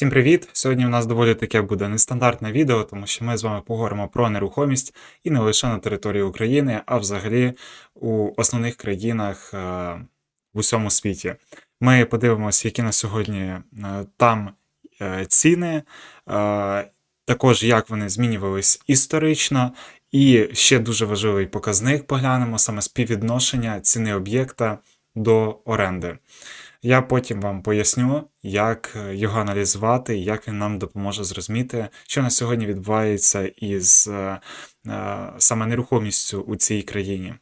Всім привіт! Сьогодні у нас доволі таке буде нестандартне відео, тому що ми з вами поговоримо про нерухомість і не лише на території України, а взагалі у основних країнах е, в усьому світі. Ми подивимося, які на сьогодні е, там е, ціни, також як вони змінювались історично. І ще дуже важливий показник поглянемо саме співвідношення ціни об'єкта до оренди. Я потім вам поясню, як е, його аналізувати, як він нам допоможе зрозуміти, що на сьогодні відбувається із е, е, саме нерухомістю у цій країні.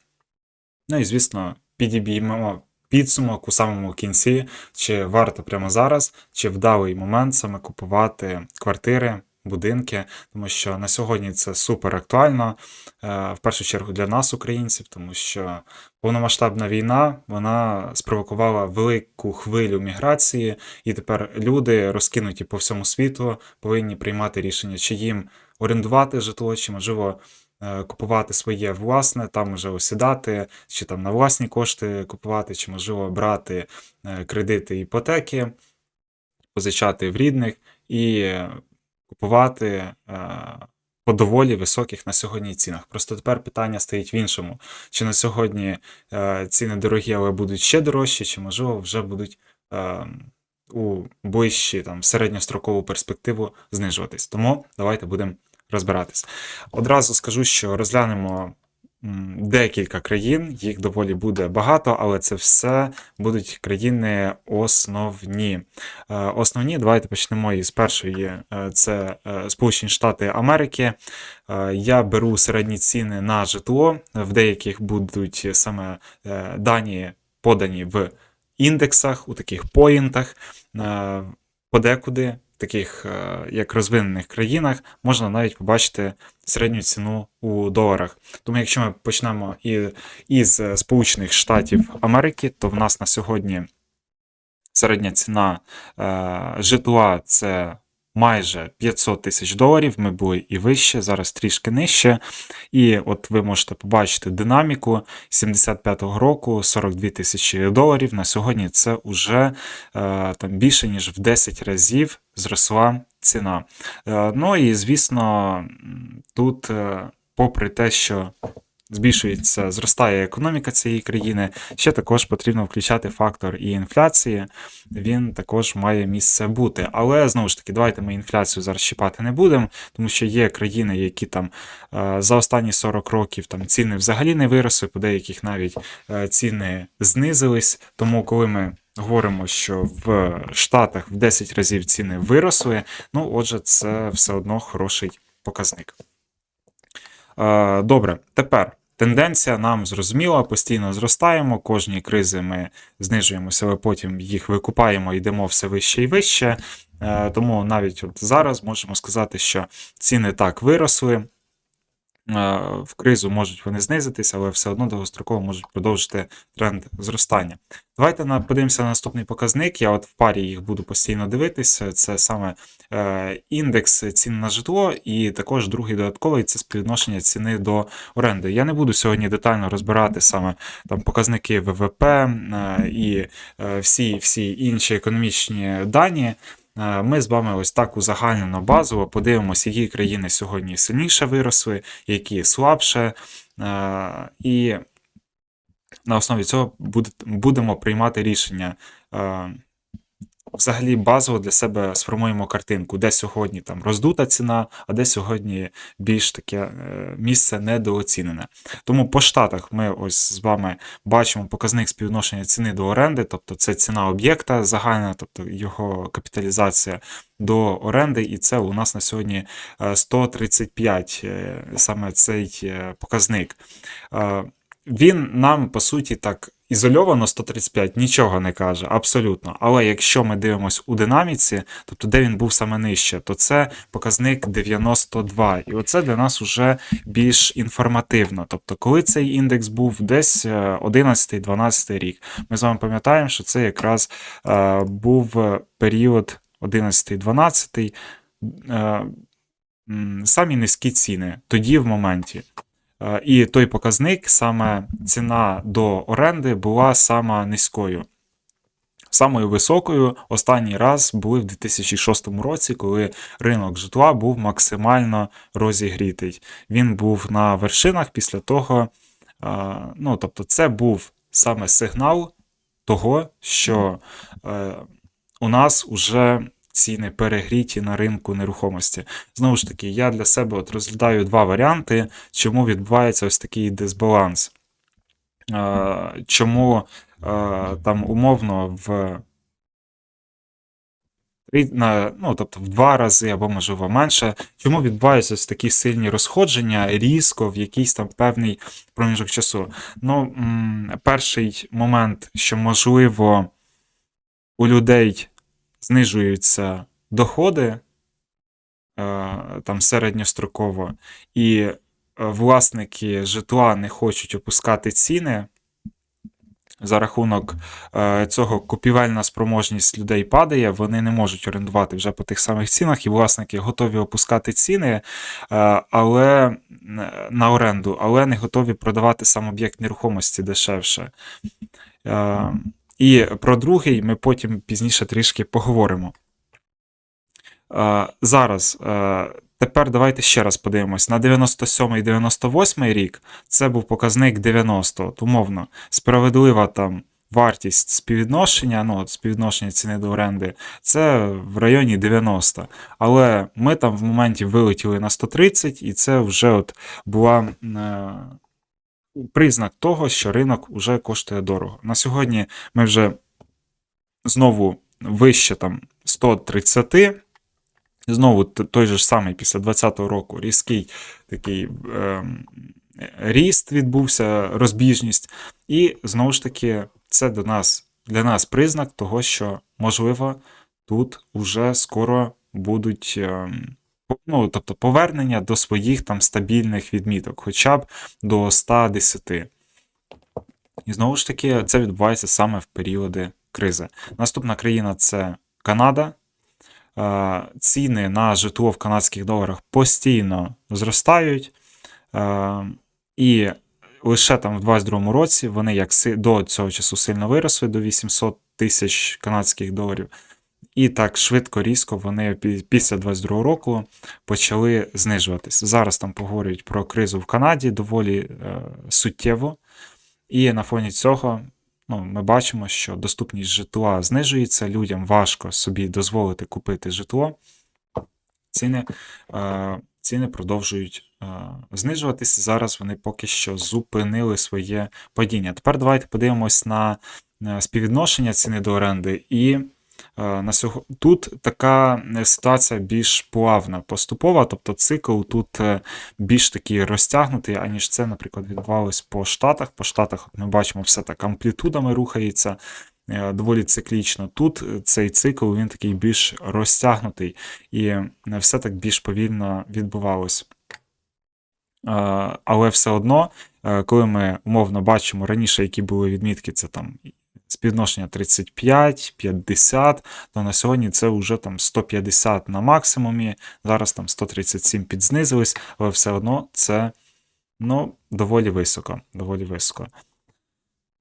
Ну і звісно, підіб'ємо підсумок у самому кінці, чи варто прямо зараз, чи вдалий момент саме купувати квартири. Будинки, тому що на сьогодні це супер актуально, е, в першу чергу для нас, українців, тому що повномасштабна війна вона спровокувала велику хвилю міграції, і тепер люди, розкинуті по всьому світу, повинні приймати рішення, чи їм орендувати житло, чи можливо е, купувати своє власне, там вже осідати, чи там на власні кошти купувати, чи можливо брати е, кредити іпотеки, позичати в рідних. І купувати е, по доволі високих на сьогодні цінах. Просто тепер питання стоїть в іншому: чи на сьогодні е, ціни дорогі, але будуть ще дорожчі, чи можливо вже будуть е, у ближчі там середньострокову перспективу знижуватись. Тому давайте будемо розбиратись. Одразу скажу, що розглянемо декілька країн, їх доволі буде багато, але це все будуть країни основні. Е, Основні, давайте почнемо із першої, е, це е, Сполучені Штати Америки. Я беру середні ціни на житло. В деяких будуть саме дані подані в індексах, у таких поінтах. Подекуди, таких е, як розвинених країнах, можна навіть побачити середню ціну у доларах. Тому якщо ми почнемо із е, Сполучених Штатів Америки, то в нас на сьогодні середня ціна е, житла це майже 500 тисяч доларів. Ми були і вище, зараз трішки нижче. І от ви можете побачити динаміку 75-го року 42 тисячі доларів. На сьогодні це вже е, там більше ніж в 10 разів зросла ціна. Е, ну і звісно, тут, е, попри те, що збільшується, зростає економіка цієї країни, ще також потрібно включати фактор і інфляції. Він також має місце бути. Але знову ж таки, давайте ми інфляцію зараз щіпати не будемо, тому що є країни, які там е, за останні 40 років там ціни взагалі не виросли, по деяких навіть е, ціни знизились. Тому, коли ми говоримо, що в Штатах в 10 разів ціни виросли, ну отже, це все одно хороший показник. Е, Добре, тепер тенденція нам зрозуміла, постійно зростаємо. Кожні кризи ми знижуємося, але потім їх викупаємо, йдемо все вище і вище. Е, Тому навіть от зараз можемо сказати, що ціни так виросли. Е, В кризу можуть вони знизитися, але все одно довгостроково можуть продовжити тренд зростання. Давайте на- подивимося на наступний показник. Я от в парі їх буду постійно дивитися. Це саме е, індекс цін на житло, і також другий додатковий це співвідношення ціни до оренди. Я не буду сьогодні детально розбирати саме там показники ВВП е, і всі, всі інші економічні дані. Е, Ми з вами ось так узагальнено базово подивимося, які країни сьогодні сильніше виросли, які слабше. Е, І на основі цього будемо приймати рішення. Е, Взагалі базово для себе сформуємо картинку, де сьогодні там роздута ціна, а де сьогодні більш таке е, місце недооцінене. Тому по штатах ми ось з вами бачимо показник співвідношення ціни до оренди, тобто це ціна об'єкта загальна, тобто його капіталізація до оренди, і це у нас на сьогодні е, 135 е, саме цей е, показник. Е, Він нам, по суті, так ізольовано 135 нічого не каже, абсолютно. Але якщо ми дивимося у динаміці, тобто де він був саме нижче, то це показник 92. І оце для нас вже більш інформативно. Тобто, коли цей індекс був десь е, 11-12 рік, ми з вами пам'ятаємо, що це якраз е, був період 11-12. Е, самі низькі ціни тоді в моменті. Е, І той показник, саме ціна до оренди, була сама низькою. Самою високою останній раз були в 2006 році, коли ринок житла був максимально розігрітий. Він був на вершинах після того. Ну, тобто, це був саме сигнал того, що е, у нас уже ціни перегріті на ринку нерухомості. Знову ж таки, я для себе от розглядаю два варіанти, чому відбувається ось такий дисбаланс. Чому там умовно в ну, тобто в два рази або можливо менше. Чому відбуваються ось такі сильні розходження різко в якийсь там певний проміжок часу? Ну, перший момент, що можливо у людей знижуються доходи е, там середньостроково, і е, власники житла не хочуть опускати ціни. За рахунок е, цього купівельна спроможність людей падає, вони не можуть орендувати вже по тих самих цінах, і власники готові опускати ціни, але на оренду, але не готові продавати сам об'єкт нерухомості дешевше. Е, і про другий ми потім пізніше трішки поговоримо. Е, Зараз, е, тепер давайте ще раз подивимось. На 97-98 рік це був показник 90, от умовно, справедлива там вартість співвідношення, ну, от співвідношення ціни до оренди, це в районі 90. Але ми там в моменті вилетіли на 130, і це вже от була. Е, признак того, що ринок вже коштує дорого. На сьогодні ми вже знову вище там 130. Знову той же ж самий після 2020 року різкий такий ем, ріст відбувся, розбіжність. І знову ж таки, це до нас, для нас признак того, що можливо тут уже скоро будуть. ем, Ну, тобто повернення до своїх там стабільних відміток, хоча б до 110. І знову ж таки, це відбувається саме в періоди кризи. Наступна країна це Канада. Е, Ціни на житло в канадських доларах постійно зростають. Е, І лише там в 2022 році вони як до цього часу сильно виросли до 800 тисяч канадських доларів. І так швидко, різко вони після 22 року почали знижуватись. Зараз там поговорюють про кризу в Канаді доволі е, суттєво. І на фоні цього ну, ми бачимо, що доступність житла знижується, людям важко собі дозволити купити житло. Ціни, е, ціни продовжують е, знижуватися. Зараз вони поки що зупинили своє падіння. Тепер давайте подивимось на е, співвідношення ціни до оренди і. Е, На сього... Тут така е, ситуація більш плавна, поступова, тобто цикл тут е, більш такий розтягнутий, аніж це, наприклад, відбувалось по Штатах. По Штатах ми бачимо, все так амплітудами рухається доволі циклічно. Тут цей цикл він такий більш розтягнутий і все так більш повільно відбувалось. Але все одно, коли ми умовно бачимо раніше, які були відмітки, це там співвідношення 35, 50, то на сьогодні це вже там 150 на максимумі, зараз там 137 підзнизились, але все одно це ну, доволі високо. Доволі високо.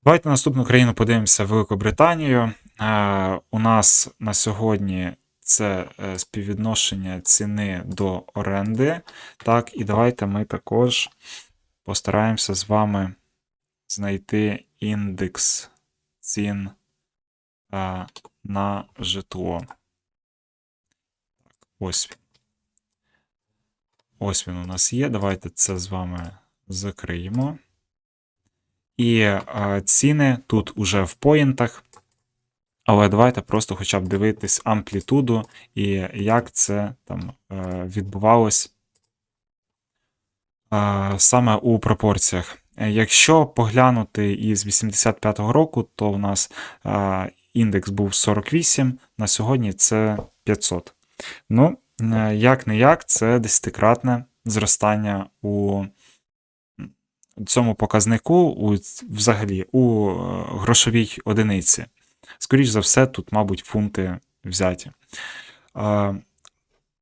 Давайте наступну країну подивимося Великобританію. Е, у нас на сьогодні це е, співвідношення ціни до оренди. Так, і давайте ми також постараємося з вами знайти індекс цін е, на житло. Так, ось він. Ось він у нас є. Давайте це з вами закриємо. І е, ціни тут уже в поінтах. Але давайте просто хоча б дивитись амплітуду і як це там е, відбувалось е, саме у пропорціях. Е, Якщо поглянути із 85-го року, то в нас е, індекс був 48, на сьогодні це 500. Ну, е, як не як, це десятикратне зростання у цьому показнику, у, взагалі, у грошовій одиниці. Скоріш за все, тут, мабуть, фунти взяті.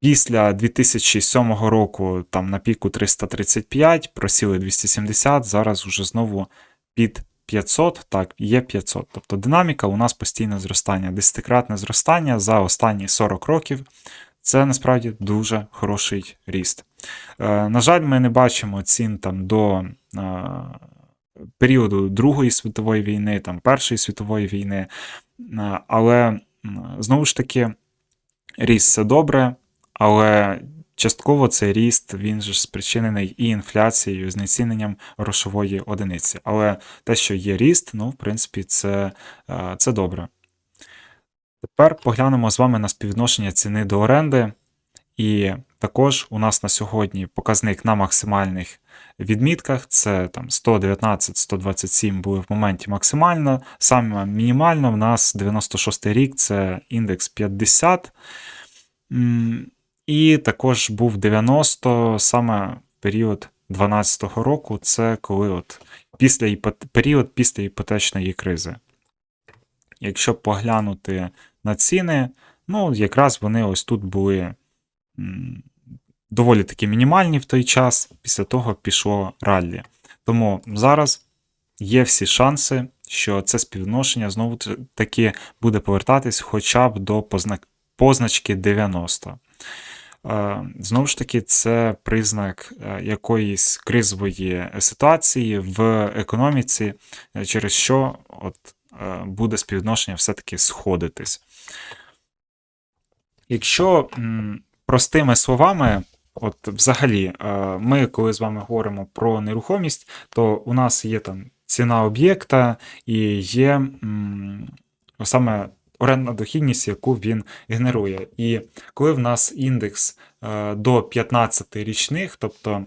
Після 2007 року там на піку 335, просіли 270, зараз вже знову під 500, так, є 500. Тобто динаміка у нас постійне зростання, десятикратне зростання за останні 40 років. Це насправді дуже хороший ріст. Е, на жаль, ми не бачимо цін там до е, періоду Другої світової війни, там Першої світової війни. Е, але знову ж таки, ріст це добре, але частково цей ріст він ж спричинений і інфляцією, і знеціненням грошової одиниці. Але те, що є ріст, ну, в принципі, це, е, це добре. Тепер поглянемо з вами на співвідношення ціни до оренди. І також у нас на сьогодні показник на максимальних відмітках це там 119-127 були в моменті максимально. Саме мінімально в нас 96 рік це індекс 50. І також був 90 саме період 12-го року. Це коли от після період після іпотечної кризи. Якщо поглянути на ціни, ну якраз вони ось тут були доволі таки мінімальні в той час. Після того пішло раллі. Тому зараз є всі шанси, що це співвідношення знову таки буде повертатись хоча б до позначки 90. Е, Знову ж таки, це признак е, якоїсь кризової ситуації в економіці, е, через що от буде співвідношення все-таки сходитись. Якщо простими словами, от взагалі, ми, коли з вами говоримо про нерухомість, то у нас є там ціна об'єкта і є саме орендна дохідність, яку він генерує. І коли в нас індекс е, до 15 річних, тобто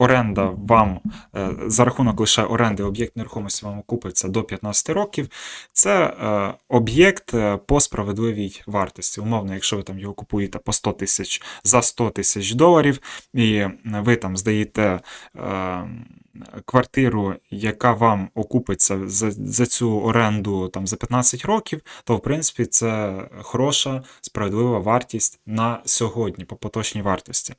оренда вам е, за рахунок лише оренди об'єкт нерухомості вам окупиться до 15 років, це е, об'єкт е, по справедливій вартості. Умовно, якщо ви там його купуєте по 100 тисяч за 100 тисяч доларів, і ви там здаєте квартиру, яка вам окупиться за, за цю оренду там за 15 років, то в принципі це хороша справедлива вартість на сьогодні по поточній вартості.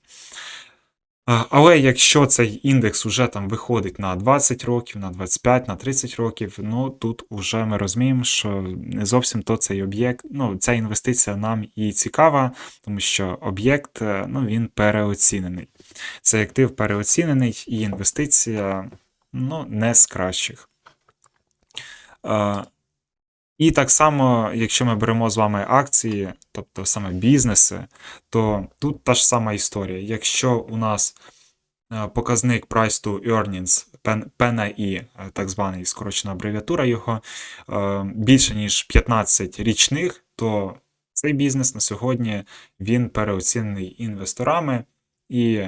Але якщо цей індекс уже там виходить на 20 років, на 25, на 30 років, ну тут уже ми розуміємо, що не зовсім то цей об'єкт, ну ця інвестиція нам і цікава, тому що об'єкт е, ну, він переоцінений. Цей актив переоцінений, і інвестиція ну, не з кращих. І так само, якщо ми беремо з вами акції, тобто саме бізнеси, то тут та ж сама історія. Якщо у нас е, показник Price to Earnings, PNI, е, так званий скорочена абревіатура його, е, більше ніж 15 річних, то цей бізнес на сьогодні він переоцінений інвесторами і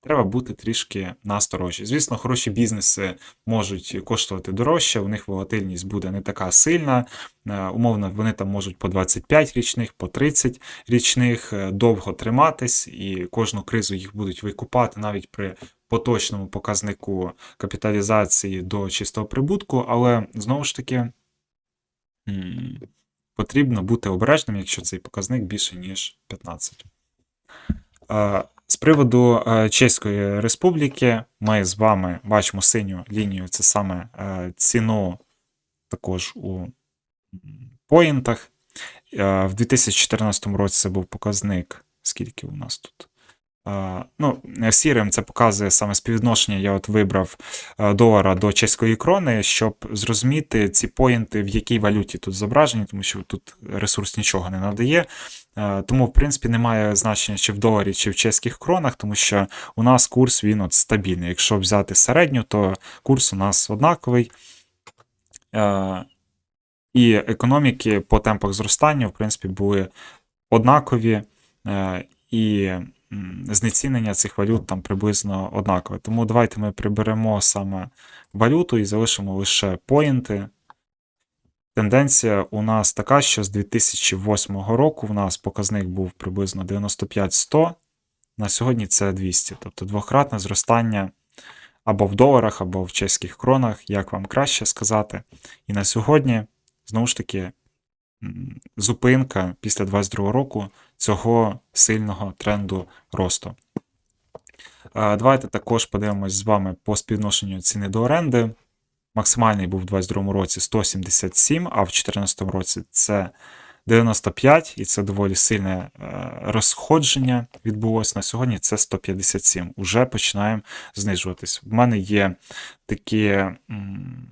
треба бути трішки насторожі. Звісно, хороші бізнеси можуть коштувати дорожче, у них волатильність буде не така сильна. Е, Умовно, вони там можуть по 25 річних, по 30 річних е, довго триматись, і кожну кризу їх будуть викупати навіть при поточному показнику капіталізації до чистого прибутку, але знову ж таки потрібно бути обережним, якщо цей показник більше, ніж 15. З приводу е, Чеської Республіки, ми з вами бачимо синю лінію, це саме е, ціну також у м, поінтах. Е, В 2014 році це був показник. Скільки у нас тут? Ну, сірим це показує саме співвідношення. Я от вибрав долара до чеської крони, щоб зрозуміти ці поінти, в якій валюті тут зображені, тому що тут ресурс нічого не надає. Е, Тому, в принципі, немає значення, чи в доларі, чи в чеських кронах, тому що у нас курс він от стабільний. Якщо взяти середню, то курс у нас однаковий. Е, І економіки по темпах зростання, в принципі, були однакові, е, і знецінення цих валют там приблизно однакове. Тому давайте ми приберемо саме валюту і залишимо лише поінти. Тенденція у нас така, що з 2008 року в нас показник був приблизно 95-100, на сьогодні це 200, тобто двократне зростання або в доларах, або в чеських кронах, як вам краще сказати. І на сьогодні, знову ж таки, зупинка після 2022 року цього сильного тренду росту. Е, Давайте також подивимось з вами по співвідношенню ціни до оренди. Максимальний був у 2022 році 177, а в 2014 році це 95, і це доволі сильне е, розходження відбулося. На сьогодні це 157. Уже починаємо знижуватись. У мене є такі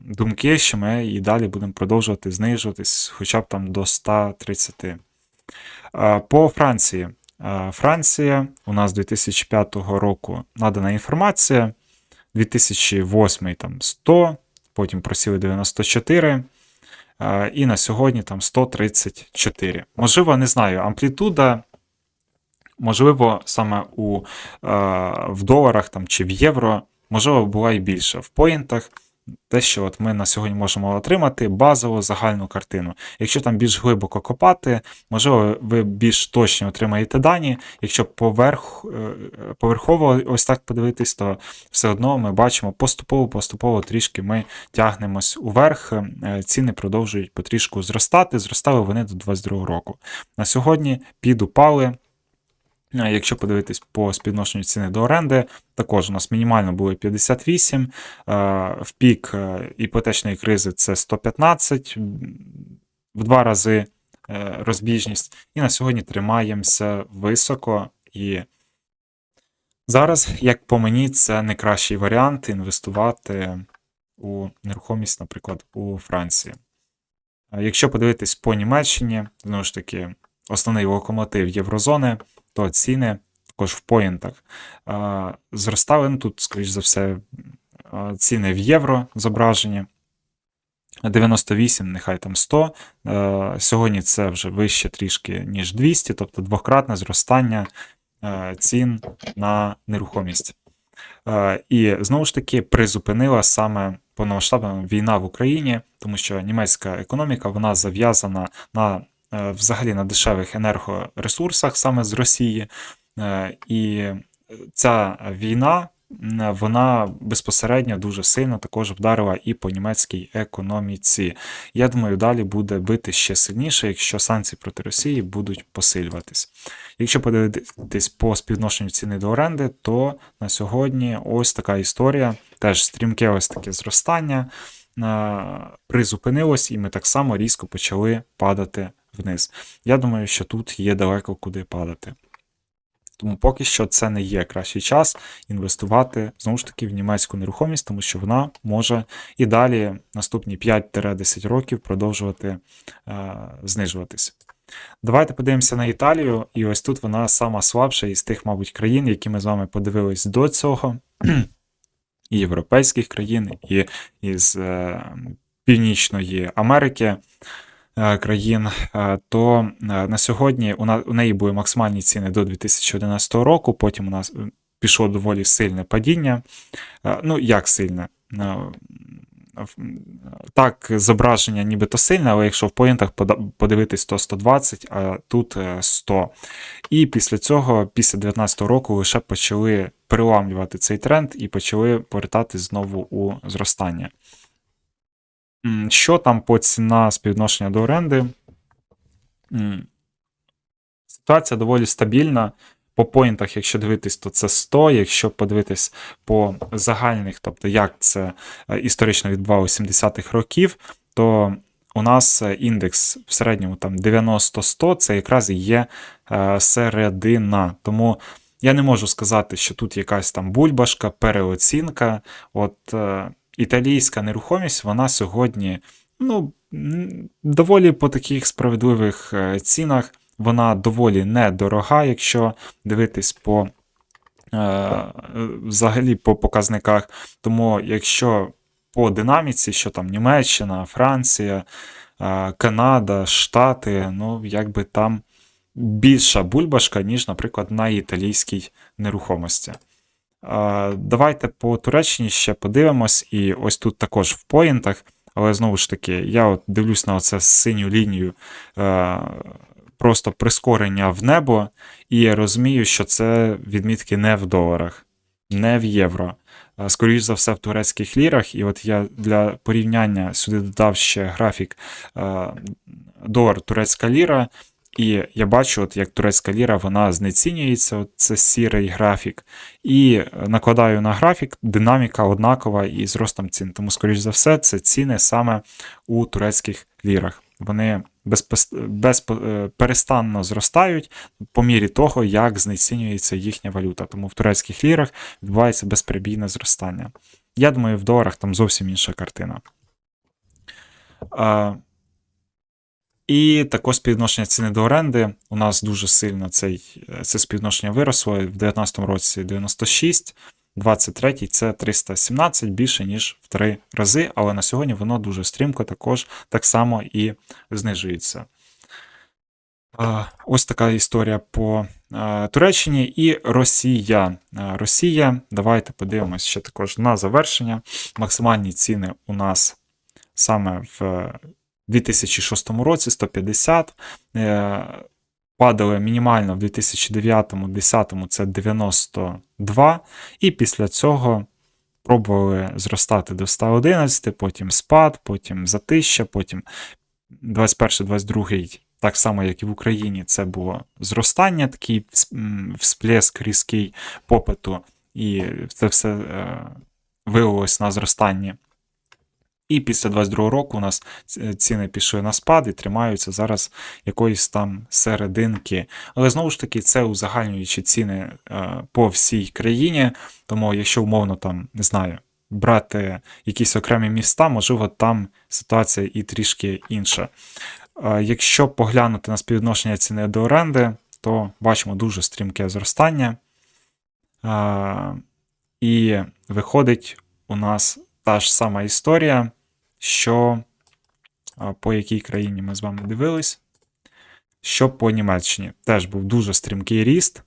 думки, що ми і далі будемо продовжувати знижуватись хоча б там до 130. Е, По Франції. Е, Франція у нас 2005 року надана інформація. 2008 там 100, потім просіли 94. е, І на сьогодні там 134. Можливо, не знаю, амплітуда, можливо, саме у, е, в доларах там, чи в євро, можливо, була і більша. В поінтах те, що от ми на сьогодні можемо отримати базову загальну картину. Якщо там більш глибоко копати, можливо, ви більш точно отримаєте дані. Якщо поверх, е, поверхово ось так подивитись, то все одно ми бачимо поступово-поступово трішки ми тягнемось уверх. Е, Ціни продовжують потрішку зростати. Зростали вони до 2022 року. На сьогодні підупали. Якщо подивитись по співношенню ціни до оренди, також у нас мінімально було 58, е, в пік е, іпотечної кризи це 115, в два рази е, розбіжність. І на сьогодні тримаємося високо. І зараз, як по мені, це не кращий варіант інвестувати у нерухомість, наприклад, у Франції. Якщо подивитись по Німеччині, знову ж таки, основний локомотив Єврозони, то ціни також в поінтах зростали. Ну, тут, скоріш за все, ціни в євро зображені. 98, нехай там 100. Е, Сьогодні це вже вище трішки, ніж 200, тобто двократне зростання цін на нерухомість. І знову ж таки призупинила саме повномасштабна війна в Україні, тому що німецька економіка вона зав'язана на взагалі на дешевих енергоресурсах саме з Росії. Е, І ця війна вона безпосередньо дуже сильно також вдарила і по німецькій економіці. Я думаю, далі буде бити ще сильніше, якщо санкції проти Росії будуть посилюватись. Якщо подивитись по співношенню ціни до оренди, то на сьогодні ось така історія, теж стрімке ось таке зростання е, призупинилось, і ми так само різко почали падати вниз. Я думаю, що тут є далеко куди падати. Тому поки що це не є кращий час інвестувати знову ж таки в німецьку нерухомість, тому що вона може і далі наступні 5-10 років продовжувати е, знижуватися. Давайте подивимося на Італію, і ось тут вона сама слабша із тих, мабуть, країн, які ми з вами подивились до цього, і європейських країн, і із е, Північної Америки країн, е, то е, на сьогодні у, неї були максимальні ціни до 2011 року, потім у нас е, пішло доволі сильне падіння. Е, Ну, як сильне? Е, Так, зображення нібито сильне, але якщо в поінтах подивитись, то 120, а тут е, 100. І після цього, після 2019 року, лише почали переламлювати цей тренд і почали повертатись знову у зростання. Що там по ціна співвідношення до оренди? Ситуація доволі стабільна. По поінтах, якщо дивитись, то це 100. Якщо подивитись по загальних, тобто як це е, історично відбувалося 70-х років, то у нас е, індекс в середньому там 90-100, це якраз і є е, середина. Тому я не можу сказати, що тут якась там бульбашка, переоцінка. От італійська нерухомість, вона сьогодні ну, доволі по таких справедливих е, цінах. Вона доволі недорога, якщо дивитись по е, взагалі по показниках. Тому якщо по динаміці, що там Німеччина, Франція, е, Канада, Штати, ну якби там більша бульбашка, ніж, наприклад, на італійській нерухомості. Давайте по Туреччині ще подивимось, і ось тут також в поінтах, але знову ж таки, я от дивлюсь на оце синю лінію. е, Просто прискорення в небо, і я розумію, що це відмітки не в доларах, не в євро. а, Скоріш за все, в турецьких лірах. І от я для порівняння сюди додав ще графік е, долар турецька ліра. І я бачу, от як турецька ліра, вона знецінюється, от це сірий графік. І накладаю на графік, динаміка однакова і з ростом цін. Тому, скоріш за все, це ціни саме у турецьких лірах. Вони безпос- без, е, зростають по мірі того, як знецінюється їхня валюта. Тому в турецьких лірах відбувається безперебійне зростання. Я думаю, в доларах там зовсім інша картина. І також співвідношення ціни до оренди. У нас дуже сильно цей, це співвідношення виросло. В 2019 році 96, 23 це 317 більше, ніж в 3 рази, але на сьогодні воно дуже стрімко також так само і знижується. Ось така історія по Туреччині і Росія. Росія, давайте подивимось ще також на завершення. Максимальні ціни у нас саме в 2006 році 150. е, Падали мінімально в 2009-2010 це 92, і після цього пробували зростати до 111, потім спад, потім затища, потім 21-22, так само, як і в Україні, це було зростання, такий всплеск різкий попиту, і це все е, вилилось на зростанні. І після 22 року у нас ціни пішли на спад і тримаються зараз якоїсь там серединки. Але знову ж таки, це узагальнюючі ціни е, по всій країні. Тому, якщо умовно там, не знаю, брати якісь окремі міста, можливо, там ситуація і трішки інша. Е, Якщо поглянути на співвідношення ціни до оренди, то бачимо дуже стрімке зростання. Е, І виходить у нас та ж сама історія, що по якій країні ми з вами дивились, що по Німеччині теж був дуже стрімкий ріст.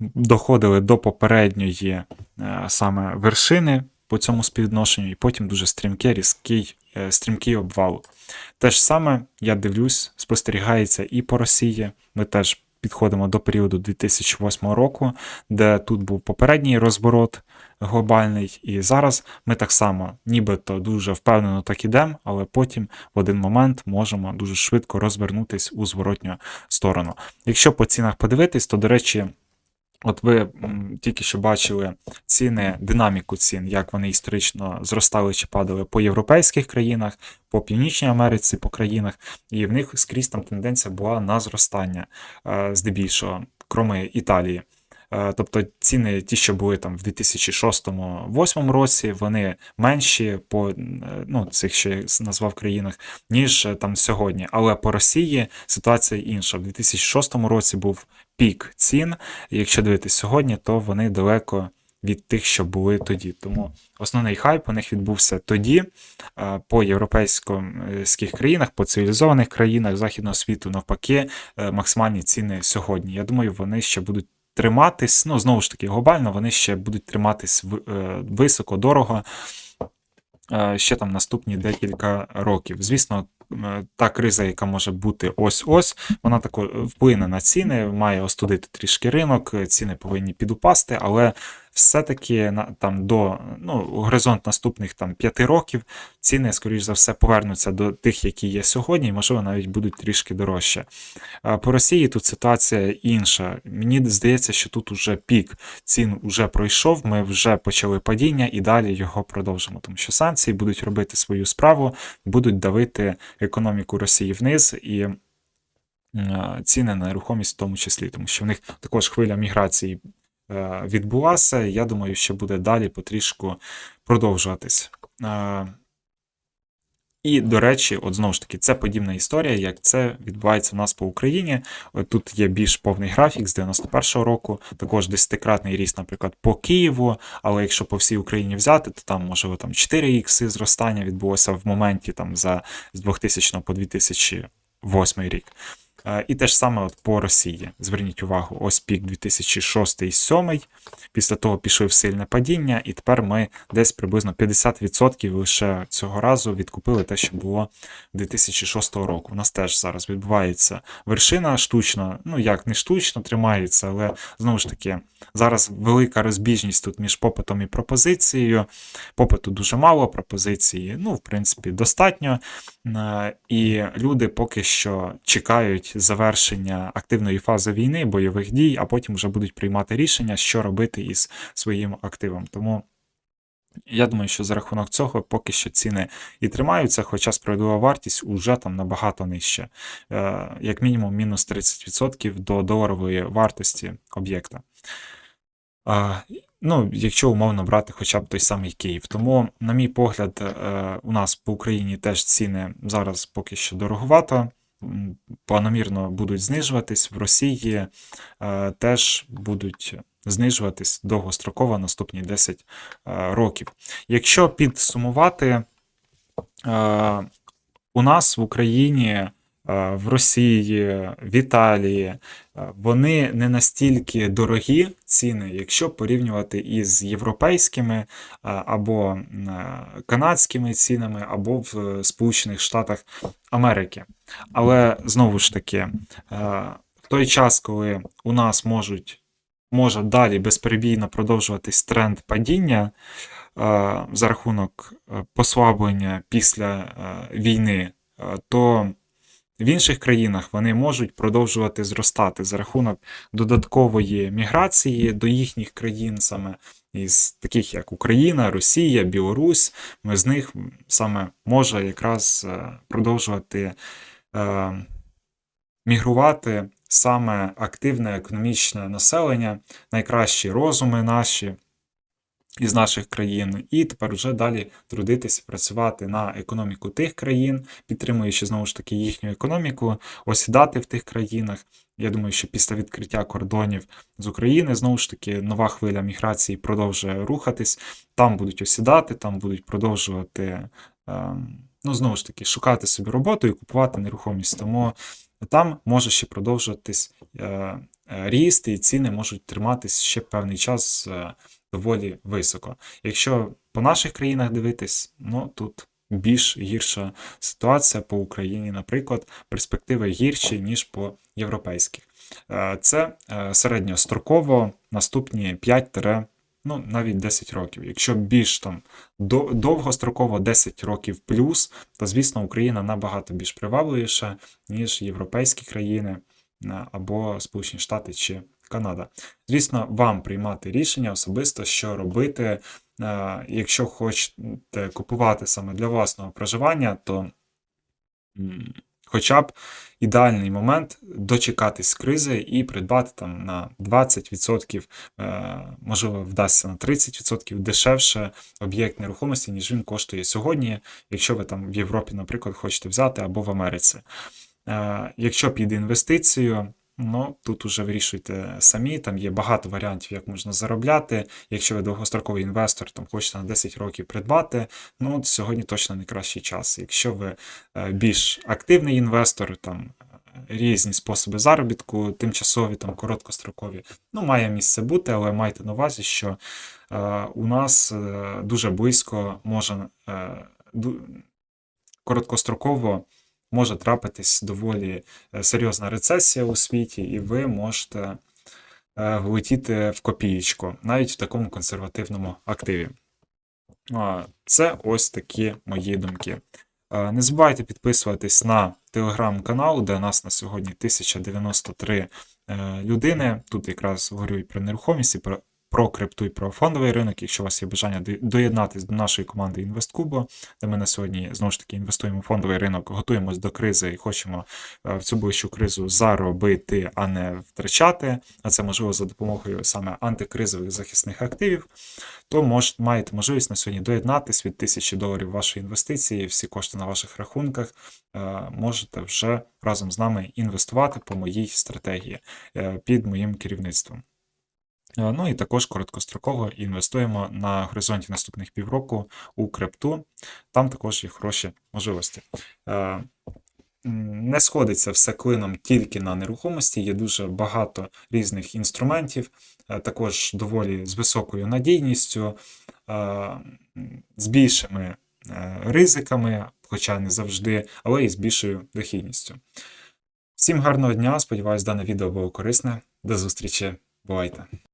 Доходили до попередньої е, саме вершини по цьому співвідношенню, і потім дуже стрімкий, різкий, е, стрімкий обвал. Те ж саме, я дивлюсь, спостерігається і по Росії. Ми теж підходимо до періоду 2008 року, де тут був попередній розворот глобальний, і зараз ми так само, нібито дуже впевнено так ідемо, але потім в один момент можемо дуже швидко розвернутись у зворотню сторону. Якщо по цінах подивитись, то, до речі, От ви тільки що бачили ціни, динаміку цін, як вони історично зростали чи падали по європейських країнах, по Північній Америці, по країнах, і в них скрізь там тенденція була на зростання, е, здебільшого, кроме Італії. Е, Тобто ціни, ті, що були там в 2006-2008 році, вони менші по е, ну, цих, що я назвав країнах, ніж е, там сьогодні. Але по Росії ситуація інша. В 2006 році був пік цін. Якщо дивитись сьогодні, то вони далеко від тих, що були тоді. Тому основний хайп у них відбувся тоді по європейських країнах, по цивілізованих країнах західного світу, навпаки, максимальні ціни сьогодні. Я думаю, вони ще будуть. Триматись, ну знову ж таки, глобально вони ще будуть триматись в- е, високо, дорого е, ще там наступні декілька років. Звісно, е, та криза, яка може бути ось-ось, вона тако вплине на ціни, має остудити трішки ринок, ціни повинні підупасти, але все-таки на там до ну, горизонт наступних там 5 років ціни, скоріш за все, повернуться до тих, які є сьогодні, і можливо навіть будуть трішки дорожче. По Росії тут ситуація інша. Мені здається, що тут уже пік цін вже пройшов. Ми вже почали падіння і далі його продовжимо, тому що санкції будуть робити свою справу, будуть давити економіку Росії вниз і ціни на нерухомість в тому числі, тому що в них також хвиля міграції відбулася. і Я думаю, що буде далі потрішку продовжуватись. Е, І, до речі, от знову ж таки, це подібна історія, як це відбувається в нас по Україні. От Тут є більш повний графік з 91-го року, також десятикратний ріст, наприклад, по Києву. Але якщо по всій Україні взяти, то там можливо там 4 ікси зростання відбулося в моменті там за з 2000 по 2008 рік. Е, І те ж саме от по Росії. Зверніть увагу, ось пік 2006-2007, після того пішли в сильне падіння, і тепер ми десь приблизно 50% лише цього разу відкупили те, що було 2006 року. У нас теж зараз відбувається вершина штучно, ну як не штучно тримається, але знову ж таки, зараз велика розбіжність тут між попитом і пропозицією. Попиту дуже мало, пропозиції, ну, в принципі, достатньо. Е, І люди поки що чекають завершення активної фази війни, бойових дій, а потім вже будуть приймати рішення, що робити із своїм активом. Тому я думаю, що за рахунок цього поки що ціни і тримаються, хоча справедлива вартість уже там набагато нижча, Е, як мінімум мінус 30% до доларової вартості об'єкта. Ну, якщо умовно брати хоча б той самий Київ. Тому, на мій погляд, е, у нас по Україні теж ціни зараз поки що дороговато, планомірно будуть знижуватись. В Росії е, теж будуть знижуватись довгостроково наступні 10 е, років. Якщо підсумувати, е, у нас в Україні, в Росії, в Італії е, вони не настільки дорогі ціни, якщо порівнювати із європейськими е, або е, канадськими цінами, або в е, Сполучених Штатах Америки. Але знову ж таки, е, в той час, коли у нас можуть може далі безперебійно продовжуватись тренд падіння е, за рахунок е, послаблення після е, війни, е, то в інших країнах вони можуть продовжувати зростати за рахунок додаткової міграції до їхніх країн, саме із таких як Україна, Росія, Білорусь. Ми з них саме може якраз е, продовжувати е, мігрувати саме активне економічне населення, найкращі розуми наші із наших країн, і тепер вже далі трудитися, працювати на економіку тих країн, підтримуючи знову ж таки їхню економіку, осідати в тих країнах. Я думаю, що після відкриття кордонів з України знову ж таки нова хвиля міграції продовжує рухатись. Там будуть осідати, там будуть продовжувати. ем, Ну, знову ж таки, шукати собі роботу і купувати нерухомість. Тому там може ще продовжуватись е, е, ріст, і ціни можуть триматись ще певний час е, доволі високо. Якщо по наших країнах дивитись, ну тут більш гірша ситуація по Україні, наприклад, перспективи гірші, ніж по європейських. Е, Це е, середньостроково наступні 5 ну, навіть 10 років. Якщо більш там довгостроково 10 років плюс, то звісно Україна набагато більш привабливіша, ніж європейські країни е, або Сполучені Штати чи Канада. Звісно, вам приймати рішення особисто, що робити. Е, Якщо хочете купувати саме для власного проживання, то хоча б ідеальний момент дочекатись кризи і придбати там на 20%, е, можливо, вдасться на 30% дешевше об'єкт нерухомості, ніж він коштує сьогодні, якщо ви там в Європі, наприклад, хочете взяти або в Америці. Е, Якщо під інвестицію, ну тут уже вирішуйте самі. Там є багато варіантів, як можна заробляти. Якщо ви довгостроковий інвестор, там хочете на 10 років придбати, ну от сьогодні точно не кращий час. Якщо ви е, більш активний інвестор, там е, різні способи заробітку, тимчасові, там короткострокові, ну має місце бути, але майте на увазі, що е, у нас е, дуже близько може е, короткостроково може трапитись доволі е, серйозна рецесія у світі, і ви можете е, влетіти в копієчку, навіть в такому консервативному активі. Це ось такі мої думки. Е, Не забувайте підписуватись на телеграм-канал, де нас на сьогодні 1093 е, людини. Тут якраз говорю і про нерухомість, і про, про крипту, і про фондовий ринок. Якщо у вас є бажання до- доєднатись до нашої команди InvestCubo, де ми на сьогодні знову ж таки інвестуємо в фондовий ринок, готуємось до кризи і хочемо е, в цю ближчу кризу заробити, а не втрачати. А це можливо за допомогою саме антикризових захисних активів, то мож, маєте можливість на сьогодні доєднатись від 1000 доларів вашої інвестиції, всі кошти на ваших рахунках. е, Можете вже разом з нами інвестувати по моїй стратегії е, під моїм керівництвом. Е, Ну і також короткостроково інвестуємо на горизонті наступних півроку у крипту. Там також є хороші можливості. Е, Не сходиться все клином тільки на нерухомості, є дуже багато різних інструментів, е, також доволі з високою надійністю, з більшими ризиками, хоча не завжди, але і з більшою дохідністю. Всім гарного дня! Сподіваюсь, дане відео було корисне. До зустрічі. Бувайте!